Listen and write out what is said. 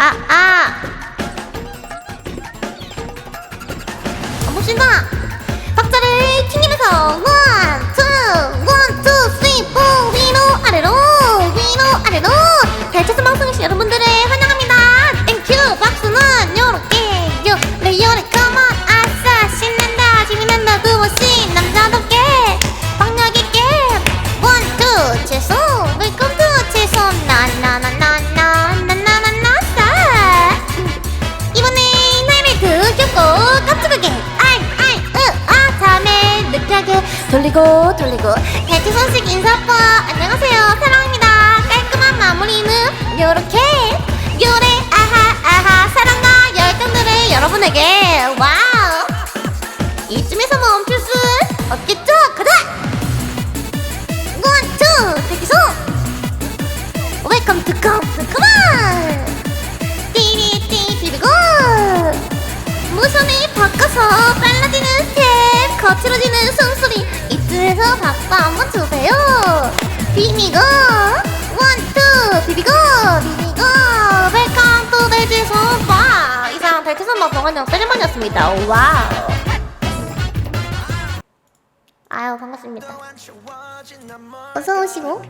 아, 아. 봅시다. 박자를 튕기면서 원, 투, 원, 투, 쓰리, 포 위로 아래로 위로 아래로 대체선 돌리고 돌리고. 대체 선식 인사법 안녕하세요. 사랑합니다. 깔끔한 마무리는 요렇게. 요래 아하 아하. 사랑과 열정들을 여러분에게. 와우. 이쯤에서 멈출 수 없겠죠? 가자! 원투 대기소! 웰컴 투 컴투 컴온! 띠리띠 띠리고! 모션을 바꿔서 빨라지는 스텝 거칠어지는 숨소리 이쯤에서 박수 한번 주세요. 비비고 원투 비비고 비비고 웰컴 투 대지선 바 이상 대지선 방송은 세레머니였습니다. 와우. 아유 반갑습니다. 어서 오시고